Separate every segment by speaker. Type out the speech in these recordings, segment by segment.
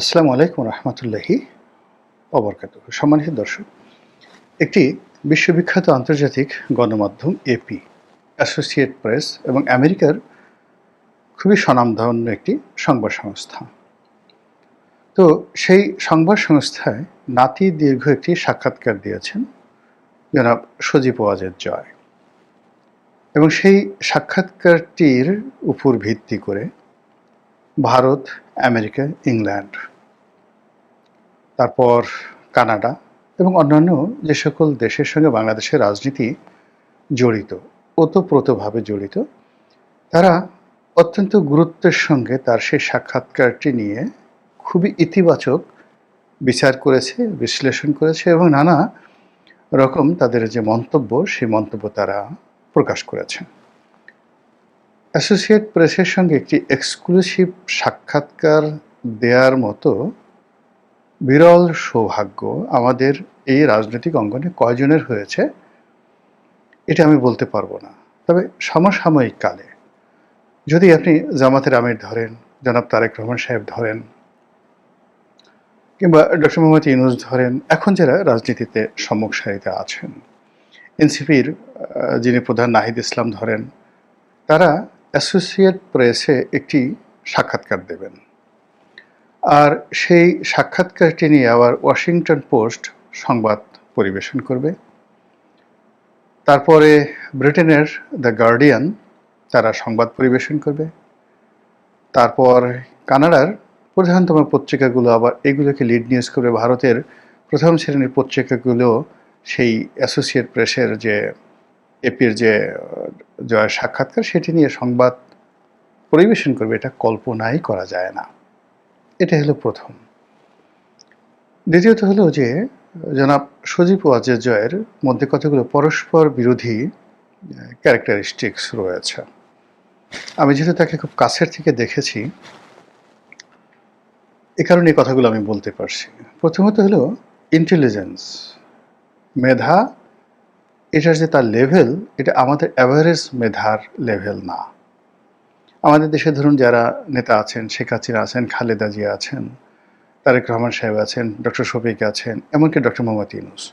Speaker 1: আসসালামু আলাইকুম রহমতুল্লাহি অবরকাত সম্মানিত দর্শক, একটি বিশ্ববিখ্যাত আন্তর্জাতিক গণমাধ্যম এপি অ্যাসোসিয়েট প্রেস এবং আমেরিকার খুবই স্বনামধন্য একটি সংবাদ সংস্থা। তো সেই সংবাদ সংস্থায় নাতি দীর্ঘ একটি সাক্ষাৎকার দিয়েছেন জনাব সজীব ওয়াজেদ জয়। এবং সেই সাক্ষাৎকারটির উপর ভিত্তি করে ভারত, আমেরিকা, ইংল্যান্ড তারপর কানাডা এবং অন্যান্য যে সকল দেশের সঙ্গে বাংলাদেশের রাজনীতি জড়িত, ওতপ্রোতভাবে জড়িত, তারা অত্যন্ত গুরুত্বের সঙ্গে তার সেই সাক্ষাৎকারটি নিয়ে খুবই ইতিবাচক বিচার করেছে, বিশ্লেষণ করেছে এবং নানা রকম তাদের যে মন্তব্য, সেই মন্তব্য তারা প্রকাশ করেছেন অ্যাসোসিয়েট প্রেসের সঙ্গে একটি এক্সক্লুসিভ সাক্ষাৎকার দেওয়ার মতো বিরল সৌভাগ্য আমাদের এই রাজনৈতিক অঙ্গনে কয়জনের হয়েছে, এটা আমি বলতে পারব না। তবে সমসাময়িক কালে, যদি আপনি জামাতের আমির ধরেন, জনাব তারেক রহমান সাহেব ধরেন, কিংবা ডক্টর মোহাম্মদ ইউনুস ধরেন, এখন যারা রাজনীতিতে সম্মুখ সারিতে আছেন, এনসিপির যিনি প্রধান নাহিদ ইসলাম ধরেন, তারা অ্যাসোসিয়েট প্রেসে একটি সাক্ষাৎকার দেবেন। আর সেই সাক্ষাৎকারটি নিয়ে আবার ওয়াশিংটন পোস্ট সংবাদ পরিবেশন করবে। তারপরে ব্রিটেনের দ্য গার্ডিয়ান, তারা সংবাদ পরিবেশন করবে। তারপর কানাডার প্রধানতম পত্রিকাগুলো আবার এগুলোকে লিড নিউজ করবে। ভারতের প্রথম শ্রেণির পত্রিকাগুলো সেই অ্যাসোসিয়েট প্রেসের যে এপির যে জয়ের সাক্ষাৎকার, সেটি নিয়ে সংবাদ পরিবেশন করবে। এটা কল্পনাই করা যায় না। এটা হলো প্রথম। দ্বিতীয়ত হলো যে, জনাব সজীব ওয়াজের জয়ের মধ্যে কতগুলো পরস্পর বিরোধী ক্যারেক্টারিস্টিক্স রয়েছে। আমি যেহেতু তাকে খুব কাছের থেকে দেখেছি, এ কারণে এই কথাগুলো আমি বলতে পারছি। প্রথমত হলো ইন্টেলিজেন্স মেধা, এটার যে তার লেভেল এটা আমাদের অ্যাভারেজ মেধার লেভেল না। আমাদের দেশে ধরুন যারা নেতা আছেন, শেখ হাসিনা আছেন, খালেদা জিয়া আছেন, তারেক রহমান সাহেব আছেন, ডক্টর শফিক আছেন, এমনকি ডক্টর মোহাম্মদ ইউনুস।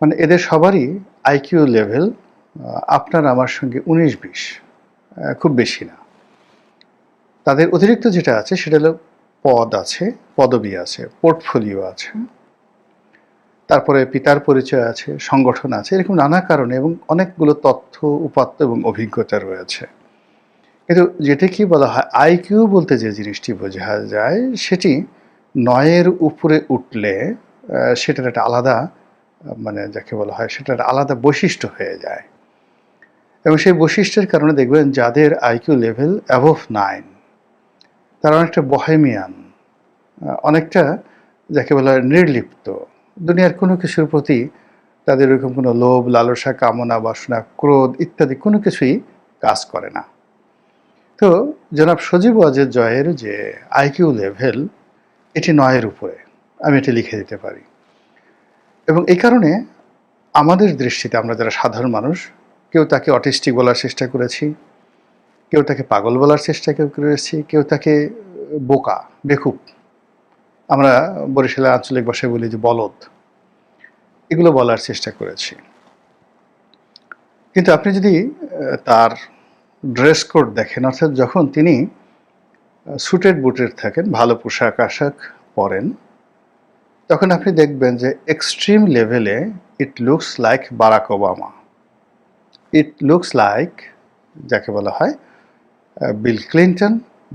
Speaker 1: মানে এদের সবারই আইকিউ লেভেল আপনার আমার সঙ্গে উনিশ বিশ খুব বেশি না। তাদের অতিরিক্ত যেটা আছে সেটা হলো পদ আছে, পদবি আছে, পোর্টফোলিও আছে, তারপরে পিতার পরিচয় আছে, সংগঠন আছে, এরকম নানা কারণে এবং অনেকগুলো তথ্য, উপাত্ত এবং অভিজ্ঞতা রয়েছে। কিন্তু যেটা কি বলা হয় আইকিউ বলতে যে জিনিসটি বোঝা যায়, সেটি নয়ের উপরে উঠলে সেটার একটা আলাদা মানে যাকে বলা হয়, সেটার আলাদা বৈশিষ্ট্য হয়ে যায়। এবং সেই বৈশিষ্ট্যের কারণে দেখবেন যাদের আইকিউ লেভেল অ্যাভভ নাইন তারা অনেকটা বহেমিয়ান অনেকটা যাকে বলা হয় নির্লিপ্ত। দুনিয়ার কোনো কিছুর প্রতি তাদের ওরকম কোনো লোভ, লালসা, কামনা, বাসনা, ক্রোধ ইত্যাদি কোনো কিছুই কাজ করে না। তো জনাব সজীব ওয়াজের জয়ের যে আইকিউ লেভেল এটি নয়ের উপরে। আমি এটি লিখে দিতে পারি। এবং এই কারণে আমাদের দৃষ্টিতে আমরা যারা সাধারণ মানুষ, কেউ তাকে অটিস্টিক বলার চেষ্টা করেছি, কেউ তাকে পাগল বলার চেষ্টা কেউ করেছি, কেউ তাকে বোকা, বেকুব। আমরা বরিশালের আঞ্চলিক ভাষায় বলি যে বলদ। এগুলো বলার চেষ্টা করেছি। কিন্তু আপনি যদি তার ড্রেস কোড দেখেন। অর্থাৎ যখন তিনি সুটেড বুটেড থাকেন, ভালো পোশাক, আশাক পরেন, তখন আপনি দেখবেন যে এক্সট্রিম লেভেলে it looks like Barack Obama it looks like যাকে বলা হয় Bill Clinton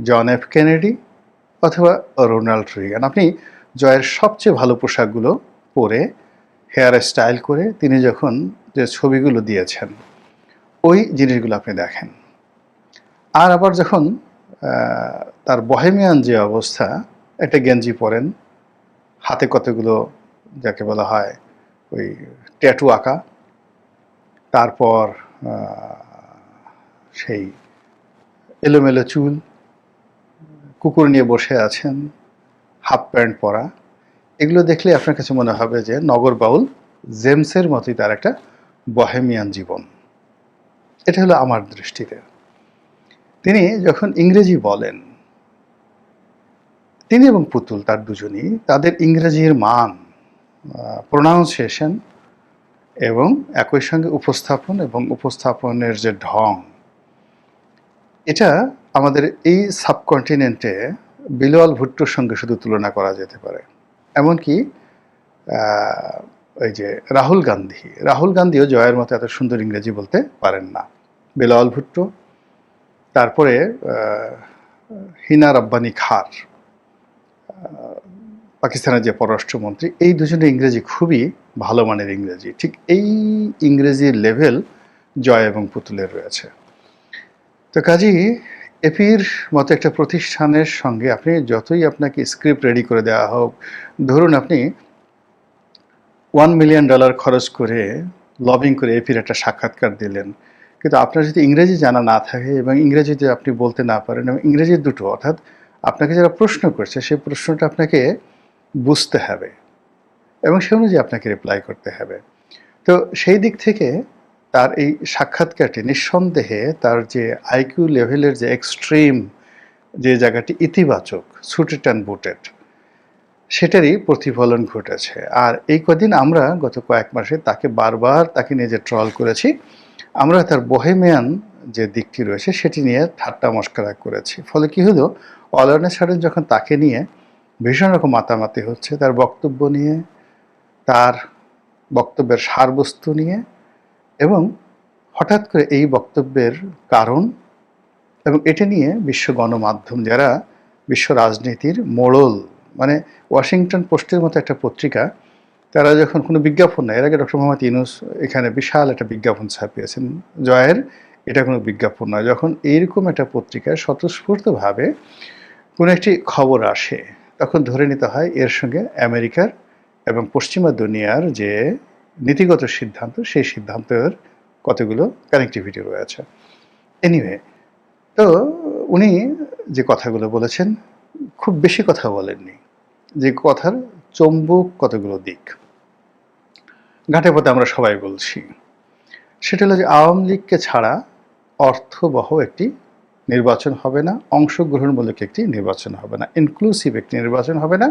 Speaker 1: John F Kennedy অথবা রোনাল্ড রিগান আপনি জয়ের সবচেয়ে ভালো পোশাকগুলো পরে হেয়ার স্টাইল করে তিনি যখন যে ছবিগুলো দিয়েছেন, ওই জিনিসগুলো আপনি দেখেন। আর আবার যখন তার বহেমিয়ান যে অবস্থা, একটা গেঞ্জি পরেন, হাতে কতগুলো যাকে বলা হয় ওই ট্যাটু আঁকা, তারপর সেই এলোমেলো চুল, কুকুর নিয়ে বসে আছেন, হাফ প্যান্ট পরা, এগুলো দেখলে আপনার কাছে মনে হবে যে নগর বাউল জেমসের মতোই তার একটা বহেমিয়ান জীবন। এটা হলো আমার দৃষ্টিতে। তিনি যখন ইংরেজি বলেন, তিনি এবং পুতুল তার দুজনই তাদের ইংরেজির মান প্রোনাউন্সিয়েশন এবং একই সঙ্গে উপস্থাপন এবং উপস্থাপনের যে ঢং, এটা আমাদের এই সাবকন্টিনেন্টে বিলোয়াল ভুট্টোর সঙ্গে শুধু তুলনা করা যেতে পারে। এমনকি ওই যে রাহুল গান্ধী, রাহুল গান্ধীও জয়ের মতো এত সুন্দর ইংরেজি বলতে পারেন না। বেলাওয়াল ভুট্টো তারপরে হিনা রব্বানি খার পাকিস্তানের যে পররাষ্ট্রমন্ত্রী, এই দুজনের ইংরেজি খুবই ভালো মানের ইংরেজি। ঠিক এই ইংরেজির লেভেল জয় এবং পুতুলের রয়েছে। তো কাজী, এপির মতো একটা প্রতিষ্ঠানের সঙ্গে আপনি যতই আপনাকে স্ক্রিপ্ট রেডি করে দেওয়া হোক, ধরুন আপনি ওয়ান মিলিয়ন ডলার খরচ করে লবিং করে এপির একটা সাক্ষাৎকার দিলেন। কিন্তু আপনার যদি ইংরেজি জানা না থাকে এবং ইংরেজিতে আপনি বলতে না পারেন এবং ইংরেজি দুটো, অর্থাৎ আপনাকে যারা প্রশ্ন করছে, সেই প্রশ্নটা আপনাকে বুঝতে হবে এবং সে অনুযায়ী আপনাকে রিপ্লাই করতে হবে। তো সেই দিক থেকে তার এই সাক্ষাৎকারটি নিঃসন্দেহে তার যে আইকিউ লেভেলের যে এক্সট্রিম যে জায়গাটি ইতিবাচক সুটেড অ্যান্ড বুটেড সেটারই প্রতিফলন ঘটেছে। আর এই কদিন আমরা গত কয়েক মাসে তাকে বারবার তাকে নিয়ে যে ট্রল করেছি আমরা তার বহেমিয়ান যে দিকটি রয়েছে, সেটি নিয়ে ঠাট্টা মস্করা করেছি। ফলে কি হলো? অলয়নে সারেন যখন তাকে নিয়ে ভীষণ রকম মাতামাতি হচ্ছে, তার বক্তব্য নিয়ে, তার বক্তব্যের সারবস্তু নিয়ে, এবং হঠাৎ করে এই বক্তব্যের কারণ এবং এটা নিয়ে বিশ্ব গণমাধ্যম, যারা বিশ্ব রাজনীতির মোড়ল মানে ওয়াশিংটন পোস্টের মতো একটা পত্রিকা তারা যখন কোনো বিজ্ঞাপন নেয়, এর আগে ডক্টর মোহাম্মদ ইউনুস এখানে বিশাল একটা বিজ্ঞাপন ছাপিয়েছেন। জয়ের, এটা কোনো বিজ্ঞাপন নয়। যখন এইরকম একটা পত্রিকায় স্বতঃস্ফূর্তভাবে কোনো একটি খবর আসে, তখন ধরে নিতে হয় এর সঙ্গে আমেরিকার এবং পশ্চিমা দুনিয়ার যে নীতিগত সিদ্ধান্ত, সেই সিদ্ধান্তের কতগুলো কানেক্টিভিটি রয়েছে। এনিওয়ে তো উনি যে কথাগুলো বলেছেন, খুব বেশি কথা বলেননি। যে কথার চম্বুক কতগুলো দিক। ঘাটে পথে আমরা সবাই বলছি। সেটা হলো যে আওয়ামী লীগকে ছাড়া অর্থবহ একটি নির্বাচন হবে না, অংশগ্রহণমূলক একটি নির্বাচন হবে না ইনক্লুসিভ একটি নির্বাচন হবে না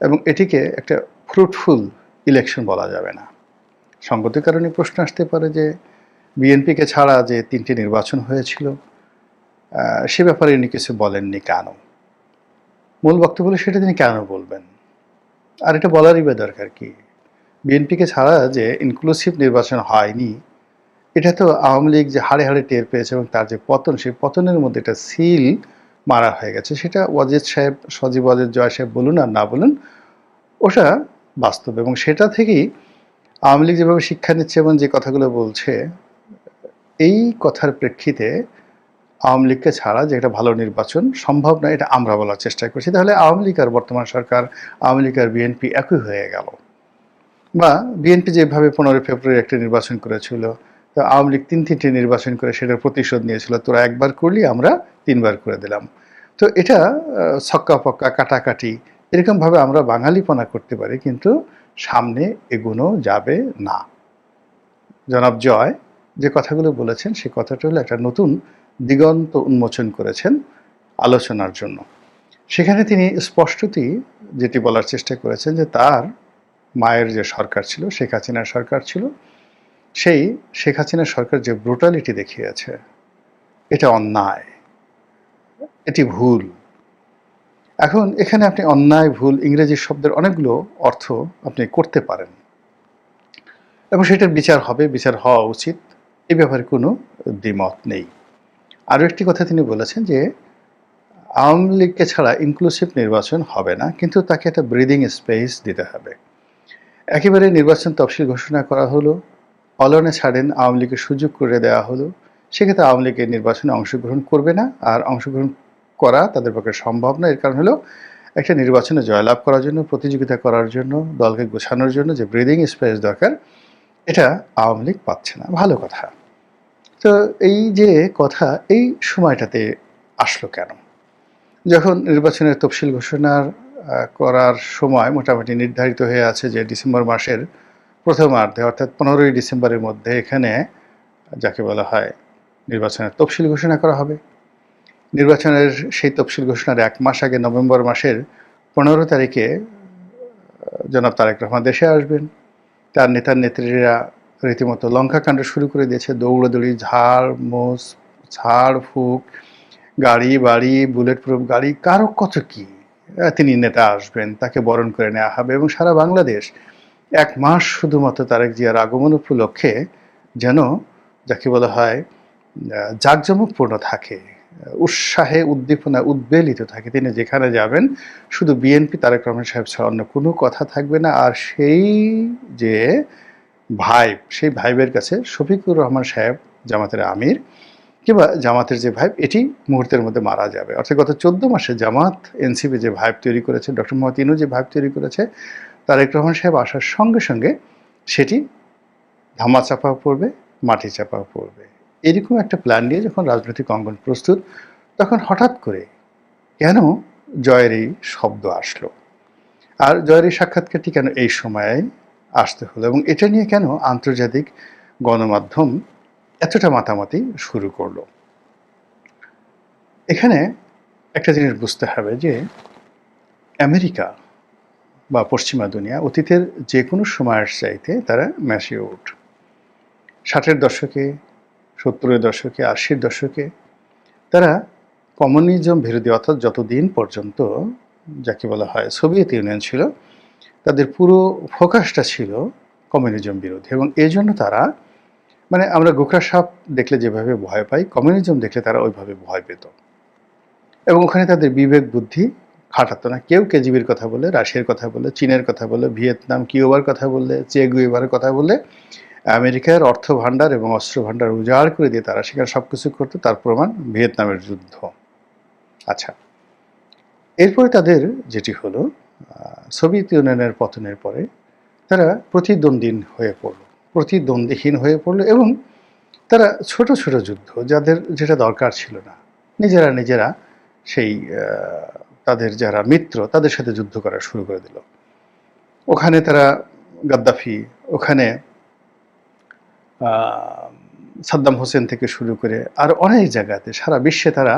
Speaker 1: এবং এটিকে একটা ফ্রুটফুল ইলেকশন বলা যাবে না। সঙ্গতির কারণে প্রশ্ন আসতে পারে যে বিএনপিকে ছাড়া যে তিনটি নির্বাচন হয়েছিল সে ব্যাপারে উনি কিছু বলেননি কেন? মূল বক্তব্য সেটা তিনি কেন বলবেন? আর এটা বলারই বা দরকার কি? বিএনপিকে ছাড়া যে ইনক্লুসিভ নির্বাচন হয়নি, এটা তো আওয়ামী লীগ যে হাড়ে হাড়ে টের পেয়েছে এবং তার যে পতন, সেই পতনের মধ্যে একটা সিল মারা হয়ে গেছে। সেটা ওয়াজেদ সাহেব, সজীব ওয়াজেদ, জয় সাহেব বলুন আর না বলুন, ওটা বাস্তব এবং সেটা থেকেই আওয়ামী লীগ যেভাবে শিক্ষা নিচ্ছে এবং যে কথাগুলো বলছে, এই কথার প্রেক্ষিতে আওয়ামী লীগকে ছাড়া যে একটা ভালো নির্বাচন সম্ভব নয়, এটা আমরা বলার চেষ্টা করছি। তাহলে আওয়ামী লীগ আর বর্তমান সরকার, আওয়ামী লীগ আর বিএনপি একই হয়ে গেল। বা বিএনপি যেভাবে পনেরোই ফেব্রুয়ারি একটা নির্বাচন করেছিল, তো আওয়ামী লীগ তিন তিনটি নির্বাচন করে সেটার প্রতিশোধ নিয়েছিল, তোরা একবার করলি, আমরা তিনবার করে দিলাম। তো এটা ছক্কা পক্কা কাটাকাটি, এরকমভাবে আমরা বাঙালিপনা করতে পারি, কিন্তু সামনে এগুনো যাবে না। জনাব জয় যে কথাগুলো বলেছেন, সে কথাটা হলো একটা নতুন দিগন্ত উন্মোচন করেছেন আলোচনার জন্য। সেখানে তিনি স্পষ্টতই যেটি বলার চেষ্টা করেছেন যে তার মায়ের যে সরকার ছিল, শেখ হাসিনার সরকার ছিল, সেই শেখ হাসিনার সরকার যে ব্রুটালিটি দেখিয়েছে, এটা অন্যায়। এটি ভুল। এখন এখানে আপনি অন্যায়, ভুল, ইংরেজি শব্দের অনেকগুলো অর্থ আপনি করতে পারেন। এবং সেটার বিচার হবে, বিচার হওয়া উচিত। এই ব্যাপারে কোনো দ্বিমত নেই। আরও একটি কথা তিনি বলেছেন যে, আওয়ামী লীগকে ছাড়া ইনক্লুসিভ নির্বাচন হবে না, কিন্তু তাকে একটা ব্রিদিং স্পেস দিতে হবে। একেবারে নির্বাচন তফসিল ঘোষণা করা হলো, অলনে ছাড়েন আওয়ামী লীগের সুযোগ করে দেওয়া হলো, সেক্ষেত্রে আওয়ামী লীগের নির্বাচনে অংশগ্রহণ করবে না, আর অংশগ্রহণ করা তাদের পক্ষে সম্ভব না। এর কারণ হলো একটা নির্বাচনে জয়লাভ করার জন্য, প্রতিযোগিতা করার জন্য, দলকে গোছানোর জন্য যে ব্রিদিং স্পেস দরকার, এটা আওয়ামী লীগ পাচ্ছে না। ভালো কথা। তো এই যে কথা, এই সময়টাতে আসলো কেন? যখন নির্বাচনের তফসিল ঘোষণার করার সময় মোটামুটি নির্ধারিত হয়ে আছে যে ডিসেম্বর মাসের প্রথমার্ধে অর্থাৎ পনেরোই ডিসেম্বরের মধ্যে এখানে যাকে বলা হয় নির্বাচনের তফসিল ঘোষণা করা হবে। নির্বাচনের সেই তফসিল ঘোষণার এক মাস আগে নভেম্বর মাসের পনেরো তারিখে জনাব তারেক রহমান দেশে আসবেন। তার নেতার নেত্রীরা রীতিমতো লঙ্কাকাণ্ড শুরু করে দিয়েছে। দৌড়াদৌড়ি, ঝাড় মোস ঝাড় ফুক গাড়ি, বাড়ি, বুলেট প্রুফ, গাড়ি, কারও কত কি? তিনি নেতা আসবেন, তাকে বরণ করে নেওয়া হবে এবং সারা বাংলাদেশ এক মাস শুধুমাত্র তারেক জিয়ার আগমন উপলক্ষে যেন যাকে বলা হয় জাঁকজমকপূর্ণ থাকে উৎসাহে উদ্দীপনা উদ্বেলিত থাকে। তিনি যেখানে যাবেন, শুধু বিএনপি তারেক রহমান সাহেব ছাড়া অন্য কোনো কথা থাকবে না। আর সেই যে ভাইব, সেই ভাইবের কাছে শফিকুর রহমান সাহেব, জামাতের আমির কিংবা জামাতের যে ভাইব এটি মুহূর্তের মধ্যে মারা যাবে। অর্থাৎ গত চোদ্দ মাসে জামাত, এনসিপি যে ভাইব তৈরি করেছে, ডক্টর মোহাম্মদ ইনু যে ভাইব তৈরি করেছে, তারেক রহমান সাহেব আসার সঙ্গে সঙ্গে সেটি ধামা চাপা পড়বে, মাটি চাপা পড়বে। এরকম একটা প্ল্যান নিয়ে যখন রাজনৈতিক অঙ্গন প্রস্তুত, তখন হঠাৎ করে কেন জয়ের এই শব্দ আসলো? আর জয়ের এই সাক্ষাৎকারটি কেন এই সময়ে আসতে হলো? এবং এটা নিয়ে কেন আন্তর্জাতিক গণমাধ্যম এতটা মাতামাতি শুরু করল। এখানে একটা জিনিস বুঝতে হবে যে, আমেরিকা বা পশ্চিমা দুনিয়া অতীতের যে কোনো সময়ের চাইতে তারা ম্যাসিউড ষাটের দশকে, সত্তরের দশকে, আশির দশকে তারা কমিউনিজম বিরোধী অর্থাৎ যতদিন পর্যন্ত যাকে বলা হয় সোভিয়েত ইউনিয়ন ছিল, তাদের পুরো ফোকাসটা ছিল কমিউনিজম বিরোধী এবং এই জন্য তারা মানে আমরা গোখরা সাপ দেখলে যেভাবে ভয় পাই, কমিউনিজম দেখলে তারা ওইভাবে ভয় পেত। এবং ওখানে তাদের বিবেক বুদ্ধি খাটাতো না। কেউ কেজিবির কথা বলে, রাশিয়ার কথা বলে, চীনের কথা বলে, ভিয়েতনাম, কিউবার কথা বললে চে গুয়েবার কথা বলে, আমেরিকার অর্থ ভাণ্ডার এবং অস্ত্র ভাণ্ডার উজাড় করে দিয়ে তারা সেখানে সব কিছু করতো। তার প্রমাণ ভিয়েতনামের যুদ্ধ। আচ্ছা এরপরে তাদের যেটি হলো সোভিয়েত ইউনিয়নের পতনের পরে তারা প্রতিদ্বন্দ্বী হয়ে পড়ল। প্রতিদ্বন্দ্বীহীন হয়ে পড়ল এবং তারা ছোট ছোট যুদ্ধ যাদের যেটা দরকার ছিল না। নিজেরা নিজেরা সেই তাদের যারা মিত্র তাদের সাথে যুদ্ধ করা শুরু করে দিল। ওখানে তারা গাদ্দাফি, ওখানে সাদ্দাম হোসেন থেকে শুরু করে আর অনেক জায়গাতে সারা বিশ্বে তারা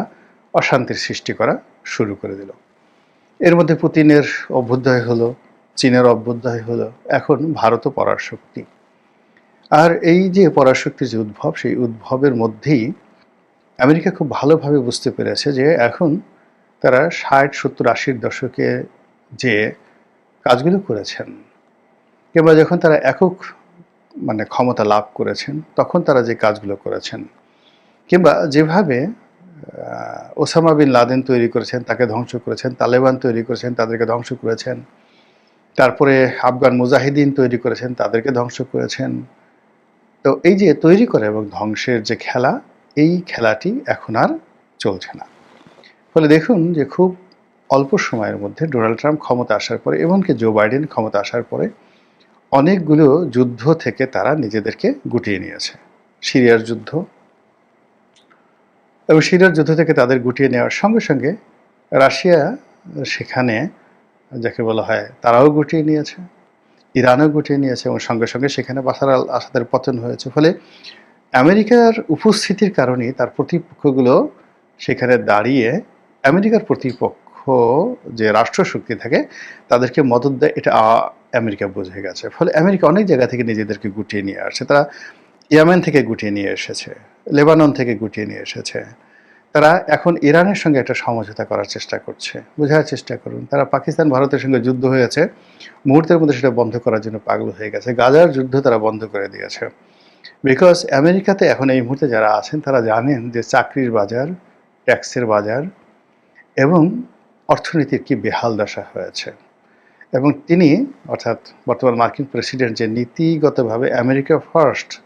Speaker 1: অশান্তির সৃষ্টি করা শুরু করে দিল। এর মধ্যে পুতিনের অভ্যুদয় হলো, চীনের অভ্যুদয় হলো, এখন ভারতও পরাশক্তি আর এই যে পরাশক্তির যে উদ্ভব, সেই উদ্ভবের মধ্যেই আমেরিকা খুব ভালোভাবে বুঝতে পেরেছে যে এখন তারা ষাট, সত্তর, আশির দশকে যে কাজগুলো করেছেন কিংবা যখন তারা একক মানে ক্ষমতা লাভ করেছেন, তখন তারা যে কাজগুলো করেছেন কিংবা যেভাবে ওসামা বিন লাদেন তৈরি করেছেন, তাকে ধ্বংস করেছেন, তালেবান তৈরি করেছেন, তাদেরকে ধ্বংস করেছেন, তারপরে আফগান মুজাহিদিন তৈরি করেছেন, তাদেরকে ধ্বংস করেছেন তো এই যে তৈরি করে এবং ধ্বংসের যে খেলা, এই খেলাটি এখন আর চলছে না। ফলে দেখুন যে খুব অল্প সময়ের মধ্যে ডোনাল্ড ট্রাম্প ক্ষমতা আসার পরে এমনকি জো বাইডেন ক্ষমতা আসার পরে অনেকগুলো যুদ্ধ থেকে তারা নিজেদেরকে গুটিয়ে নিয়েছে। সিরিয়ার যুদ্ধ এবং সিরিয়ার যুদ্ধ থেকে তাদের গুটিয়ে নেওয়ার সঙ্গে সঙ্গে রাশিয়া সেখানে, যাকে বলা হয়, তারাও গুটিয়ে নিয়েছে। ইরানও গুটিয়ে নিয়েছে এবং সঙ্গে সঙ্গে সেখানে বাসার আল আসাদের পতন হয়েছে। ফলে আমেরিকার উপস্থিতির কারণেই তার প্রতিপক্ষগুলো সেখানে দাঁড়িয়ে আমেরিকার প্রতিপক্ষ যে রাষ্ট্রশক্তি থাকে, তাদেরকে মদত দেয়, এটা আমেরিকা বুঝে গেছে। ফলে আমেরিকা অনেক জায়গা থেকে নিজেদেরকে গুটিয়ে নিয়ে আসছে। তারা ইয়ামেন থেকে গুটিয়ে নিয়ে এসেছে, লেবানন থেকে গুটিয়ে নিয়ে এসেছে। তারা এখন ইরানের সঙ্গে একটা সমঝোতা করার চেষ্টা করছে। বোঝার চেষ্টা করুন। তারা পাকিস্তান, ভারতের সঙ্গে যুদ্ধ হয়েছে। মুহূর্তের মধ্যে সেটা বন্ধ করার জন্য পাগল হয়ে গেছে। গাজার যুদ্ধ তারা বন্ধ করে দিয়েছে। বিকজ আমেরিকাতে এখন এই মুহূর্তে যারা আছেন, তারা জানেন যে চাকরির বাজার, ট্যাক্সের বাজার এবং অর্থনীতির কি বেহাল দশা হয়েছে। এবং তিনি, অর্থাৎ বর্তমান মার্কিন প্রেসিডেন্ট, যে নীতিগতভাবে আমেরিকা ফার্স্ট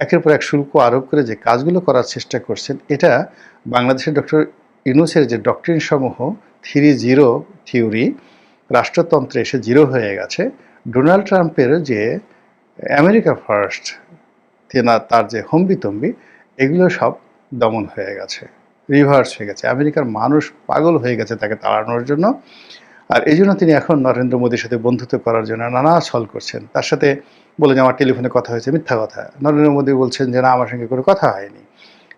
Speaker 1: একের পর এক শুল্ক আরোপ করে যে কাজগুলো করার চেষ্টা করছেন, এটা বাংলাদেশের ডক্টর ইউনুসের যে ডক্টরিন সমূহ থ্রি জিরো থিওরি, রাষ্ট্রতন্ত্রে এসে জিরো হয়ে গেছে। ডোনাল্ড ট্রাম্পের যে আমেরিকা ফার্স্ট, তেনা তার যে হম্বিতম্বি, এগুলো সব দমন হয়ে গেছে রিভার্স হয়ে গেছে। আমেরিকার মানুষ পাগল হয়ে গেছে তাকে তাড়ানোর জন্য। আর এই জন্য তিনি এখন নরেন্দ্র মোদীর সাথে বন্ধুত্ব করার জন্য নানা ছল করছেন। তার সাথে বলে যে, আমার টেলিফোনে কথা হয়েছে, মিথ্যা কথা। নরেন্দ্র মোদী বলছেন যে, না, আমার সঙ্গে কোনো কথা হয়নি।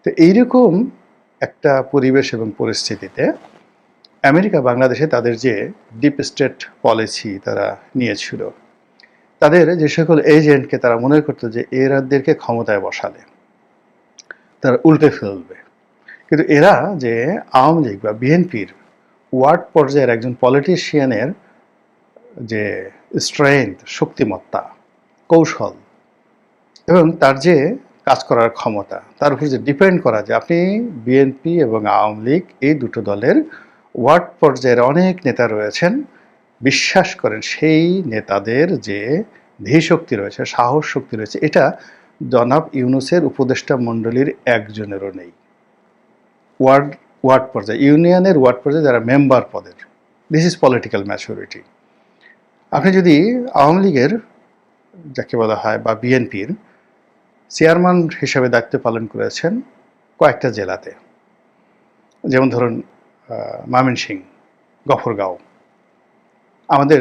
Speaker 1: তো এইরকম একটা পরিবেশ এবং পরিস্থিতিতে আমেরিকা, বাংলাদেশে তাদের যে ডিপ স্টেট পলিসি তারা নিয়েছিল, তাদের যে সকল এজেন্টকে তারা মনে করতো যে এরাদেরকে ক্ষমতায় বসালে, তারা উল্টে ফেলবে। কিন্তু এরা যে আওয়ামী লীগ বা বিএনপির ওয়ার্ড পর্যায়ের একজন পলিটিশিয়ানের যে স্ট্রেংথ শক্তিমত্তা, কৌশল এবং তার যে কাজ করার ক্ষমতা। তার উপর যে ডিপেন্ড করা যে আপনি বিএনপি এবং আওয়ামী লীগ এই দুটো দলের ওয়ার্ড পর্যায়ের অনেক নেতা রয়েছেন। বিশ্বাস করেন সেই নেতাদের যে ধীশক্তি রয়েছে, সাহস শক্তি রয়েছে, এটা জনাব ইউনুসের উপদেষ্টা মণ্ডলীর একজনেরও নেই। ওয়ার্ড ওয়ার্ড পর্যায়ে, ইউনিয়নের ওয়ার্ড পর্যায়ে যারা মেম্বার পদের। দিস ইজ পলিটিক্যাল ম্যাচুরিটি আপনি যদি আওয়ামী লীগের, যাকে বলা হয়, বা বিএনপির চেয়ারম্যান হিসেবে দায়িত্ব পালন করেছেন কয়েকটা জেলাতে। যেমন ধরুন ময়মনসিং গফরগাঁও। আমাদের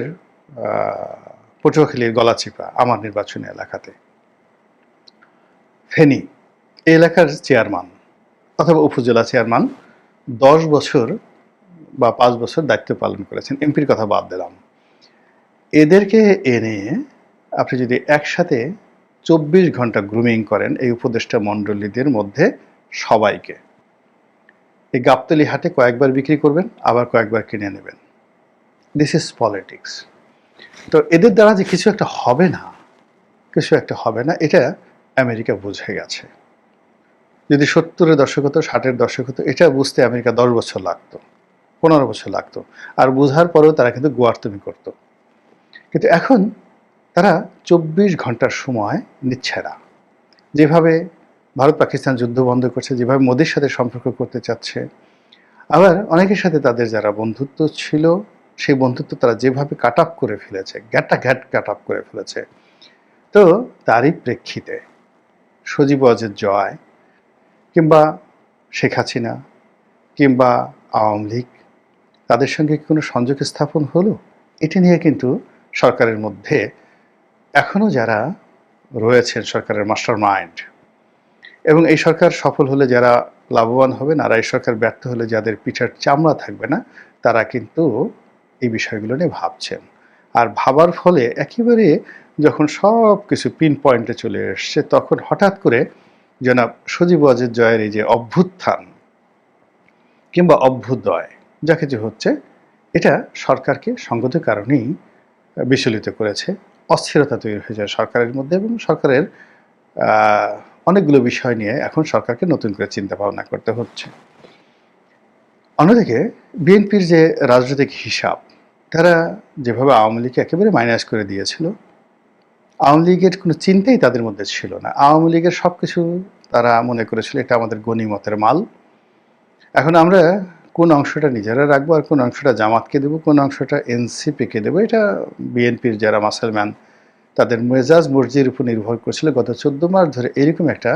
Speaker 1: পটুয়াখালীর গলাচিপা আমার নির্বাচনী এলাকাতে। ফেনী, এই এলাকার চেয়ারম্যান অথবা উপজেলা চেয়ারম্যান দশ বছর বা পাঁচ বছর দায়িত্ব পালন করেছেন। এমপির কথা বাদ দিলাম। এদেরকে এনে আপনি যদি একসাথে চব্বিশ ঘণ্টা গ্রুমিং করেন এই উপদেষ্টা মণ্ডলীদের মধ্যে সবাইকে। এই গাবতলি হাটে কয়েকবার বিক্রি করবেন, আবার কয়েকবার কিনে নেবেন। দিস ইজ পলিটিক্স তো এদের দ্বারা যে কিছু একটা হবে না, কিছু একটা হবে না, এটা আমেরিকা বুঝে গেছে। যদি সত্তরের দশক হতো, ষাটের দশক হতো, এটা বুঝতে আমেরিকা দশ বছর লাগতো, পনেরো বছর লাগতো। আর বোঝার পরেও তারা কিন্তু গোয়ার্তমি করতো। কিন্তু এখন তারা চব্বিশ ঘণ্টার সময় নিচ্ছে না যেভাবে ভারত পাকিস্তান যুদ্ধ বন্ধ করছে, যেভাবে মোদির সাথে সম্পর্ক করতে চাচ্ছে, আবার অনেকের সাথে তাদের যারা বন্ধুত্ব ছিল, সেই বন্ধুত্ব তারা যেভাবে কাট আপ করে ফেলেছে গ্যাটা ঘ্যাট কাট আপ করে ফেলেছে, তো তারই প্রেক্ষিতে সজীব অজের জয় কিংবা শেখ হাসিনা কিংবা আওয়ামী লীগ, তাদের সঙ্গে কোনো সংযোগ স্থাপন হলো? এটি নিয়ে কিন্তু সরকারের মধ্যে এখনও যারা রয়েছেন সরকারের মাস্টার মাইন্ড এবং এই সরকার সফল হলে যারা লাভবান হবেন আর এই সরকার ব্যর্থ হলে যাদের পিঠার চামড়া থাকবে না, তারা কিন্তু এই বিষয়গুলো নিয়ে ভাবছেন। আর ভাবার ফলে একেবারে যখন সব কিছু পিন পয়েন্টে চলে এসছে, তখন হঠাৎ করে জনাব সজীব অজিত জয়ের এই যে অভ্যুত্থান কিংবা অভ্যুদয় যা কিছু হচ্ছে, এটা সরকারকে সঙ্গত কারণেই বিচলিত করেছে। অস্থিরতা তৈরি হয়ে যায় সরকারের মধ্যে এবং সরকারের অনেকগুলো বিষয় নিয়ে এখন সরকারকে নতুন করে চিন্তা ভাবনা করতে হচ্ছে। অন্যদিকে, বিএনপির যে রাজনৈতিক হিসাব, তারা যেভাবে আওয়ামী লীগকে একেবারে মাইনাস করে দিয়েছিল, আওয়ামী লীগের কোনো চিন্তাই তাদের মধ্যে ছিল না। আওয়ামী লীগের সব কিছু তারা মনে করেছিল এটা আমাদের গণিমতের মাল। এখন আমরা কোন অংশটা নিজেরা রাখব আর কোন অংশটা জামাতকে দেবো, কোন অংশটা এনসিপিকে দেবো, এটা বিএনপির যারা মাসেলম্যান তাদের মেজাজ, মর্জির উপর নির্ভর করছিল গত চোদ্দ মাস ধরে এরকম একটা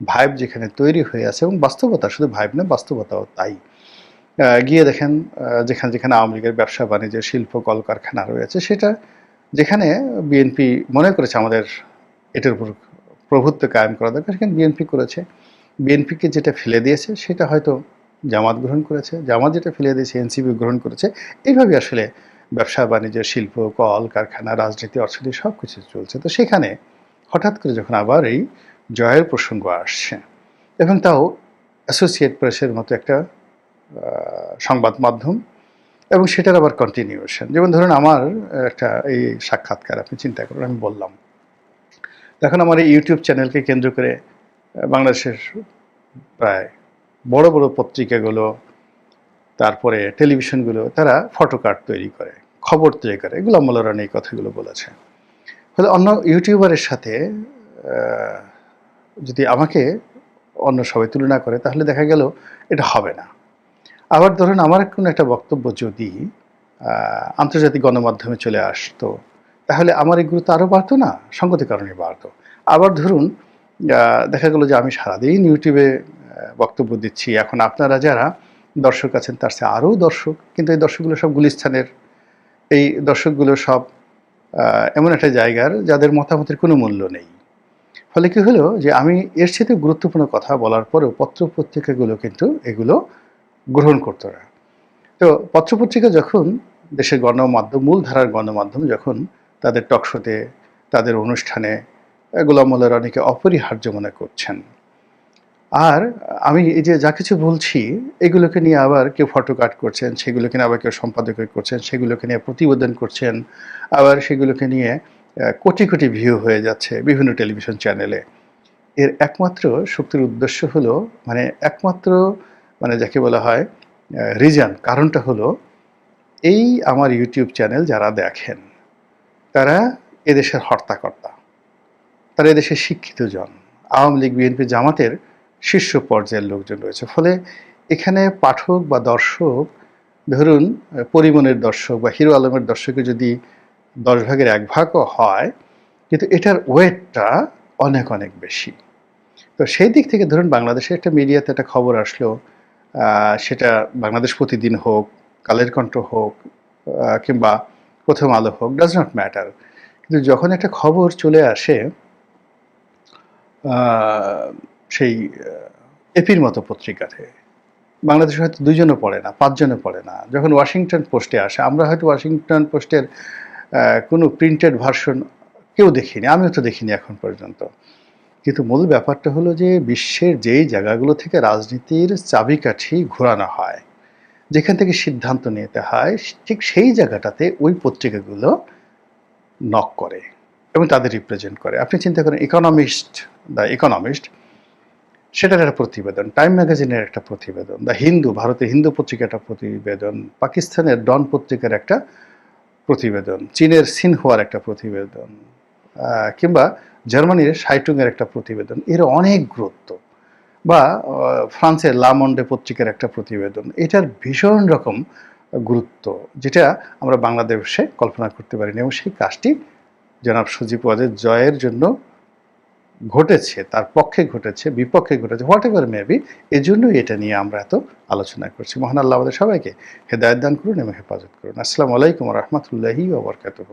Speaker 1: ভাইব যেখানে তৈরি হয়ে আছে এবং বাস্তবতা শুধু ভাইব না, বাস্তবতাও তাই। গিয়ে দেখেন যেখানে যেখানে আওয়ামী লীগের ব্যবসা, বাণিজ্য, শিল্প, কলকারখানা রয়েছে, সেটা যেখানে বিএনপি মনে করেছে আমাদের এটার উপর প্রভুত্ব কায়েম করা দরকার সেখানে বিএনপি করেছে। বিএনপিকে যেটা ফেলে দিয়েছে, সেটা হয়তো জামাত গ্রহণ করেছে, জামাত যেটা ফেলে দিয়েছে, এনসিপি গ্রহণ করেছে, এইভাবে আসলে ব্যবসা, বাণিজ্য, শিল্প, কল, কারখানা, রাজনীতি, অর্থনীতি সব কিছু চলছে। তো সেখানে হঠাৎ করে যখন আবার এই জয়ের প্রসঙ্গ আসছে এবং তাও অ্যাসোসিয়েট প্রেসের মতো একটা সংবাদ মাধ্যম এবং সেটার আবার কন্টিনিউশন যেমন ধরুন আমার একটা এই সাক্ষাৎকার, আপনি চিন্তা করুন, আমি বললাম। এখন আমার এই ইউটিউব চ্যানেলকে কেন্দ্র করে বাংলাদেশের প্রায় বড় বড় পত্রিকাগুলো, তারপরে টেলিভিশনগুলো, তারা ফটোকার্ড তৈরি করে, খবর তৈরি করে। এগুলো মোলারান এই কথাগুলো বলেছে। ফলে অন্য ইউটিউবারের সাথে যদি আমাকে অন্য সবাই তুলনা করে, তাহলে দেখা গেল এটা হবে না। আবার ধরুন আমার কোনো একটা বক্তব্য যদি আন্তর্জাতিক গণমাধ্যমে চলে আসতো, তাহলে আমার এই গুরুত্ব আরও বাড়তো না? সঙ্গতি কারণে বাড়তো। আবার ধরুন দেখা গেলো যে আমি সারাদিন ইউটিউবে বক্তব্য দিচ্ছি। এখন আপনারা যারা দর্শক আছেন, তার চেয়ে আরও দর্শক, কিন্তু এই দর্শকগুলো সব গুলিস্থানের এই দর্শকগুলো সব এমন একটা জায়গার যাদের মতামতের কোনো মূল্য নেই। ফলে কী হলো যে আমি এর সাথে গুরুত্বপূর্ণ কথা বলার পরেও পত্র পত্রিকাগুলো কিন্তু এগুলো গ্রহণ করতো না। তো তো পত্রপত্রিকা যখন দেশের গণমাধ্যম, মূলধারার গণমাধ্যম যখন তাদের টকশোতে তাদের অনুষ্ঠানে, গোলাম মোল্লার অনেকে অপরিহার্য মনে করছেন। আর আমি এই যে যা কিছু বলছি, এগুলোকে নিয়ে আবার কেউ ফটো কাট করছেন, সেগুলোকে নিয়ে আবার কেউ সম্পাদক করছেন, সেগুলোকে নিয়ে প্রতিবেদন করছেন, আবার সেগুলোকে নিয়ে কোটি কোটি ভিউ হয়ে যাচ্ছে বিভিন্ন টেলিভিশন চ্যানেলে এর একমাত্র শক্তির উদ্দেশ্য হলো মানে একমাত্র মানে যাকে বলা হয় রিজন কারণটা হলো, এই আমার ইউটিউব চ্যানেল যারা দেখেন, তারা এদেশের হর্তাকর্তা, তারা এদেশের শিক্ষিত জন। আওয়ামী লীগ, বিএনপি জামাতের শীর্ষ পর্যায়ের লোকজন রয়েছে। ফলে এখানে পাঠক বা দর্শক ধরুন আহ, পরিমনের দর্শক বা হিরো আলমের দর্শকের যদি দশ ভাগের এক ভাগও হয় কিন্তু এটার ওয়েটটা অনেক অনেক বেশি। তো সেই দিক থেকে ধরুন বাংলাদেশে একটা মিডিয়াতে একটা খবর আসলো সেটা বাংলাদেশ প্রতিদিন হোক কালের কণ্ঠ হোক কিংবা প্রথম আলো হোক ডাজ নট ম্যাটার কিন্তু যখন একটা খবর চলে আসে সেই এপির মতো পত্রিকাতে। বাংলাদেশে হয়তো দুইজনও পড়ে না, পাঁচজনও পড়ে না। যখন ওয়াশিংটন পোস্টে আসে, আমরা হয়তো ওয়াশিংটন পোস্টের কোনো প্রিন্টেড ভার্সন কেউ দেখিনি, আমিও তো দেখিনি এখন পর্যন্ত। কিন্তু মূল ব্যাপারটা হলো যে, বিশ্বের যেই জায়গাগুলো থেকে রাজনীতির চাবিকাঠি ঘোরানো হয়, যেখান থেকে সিদ্ধান্ত নিতে হয়, ঠিক সেই জায়গাটাতে ওই পত্রিকাগুলো নক করে এবং তাদের রিপ্রেজেন্ট করে। আপনি চিন্তা করেন ইকোনমিস্ট দ্য ইকোনমিস্ট সেটার একটা প্রতিবেদন, টাইম ম্যাগাজিনের একটা প্রতিবেদন, দ্য হিন্দু ভারতের হিন্দু পত্রিকার একটা প্রতিবেদন, পাকিস্তানের ডন পত্রিকার একটা প্রতিবেদন, চীনের সিনহুয়ার একটা প্রতিবেদন কিংবা জার্মানির সাইটুংয়ের একটা প্রতিবেদন, এর অনেক গুরুত্ব। বা ফ্রান্সের লামন্ডে পত্রিকার একটা প্রতিবেদন, এটার ভীষণ রকম গুরুত্ব, যেটা আমরা বাংলাদেশে কল্পনা করতে পারিনি এবং সেই কাজটি জনাব সজীব ওয়াজের জয়ের জন্য ঘটেছে, তার পক্ষে ঘটেছে, বিপক্ষে ঘটেছে হোয়াট এভার মে মেবি এজন্যই এটা নিয়ে আমরা এত আলোচনা করছি। মহান আল্লাহ আমাদের সবাইকে হেদায়ত দান করুন এবং হেফাজত করুন। আসসালামু আলাইকুম রহমতুল্লাহি ওবরকাতুহ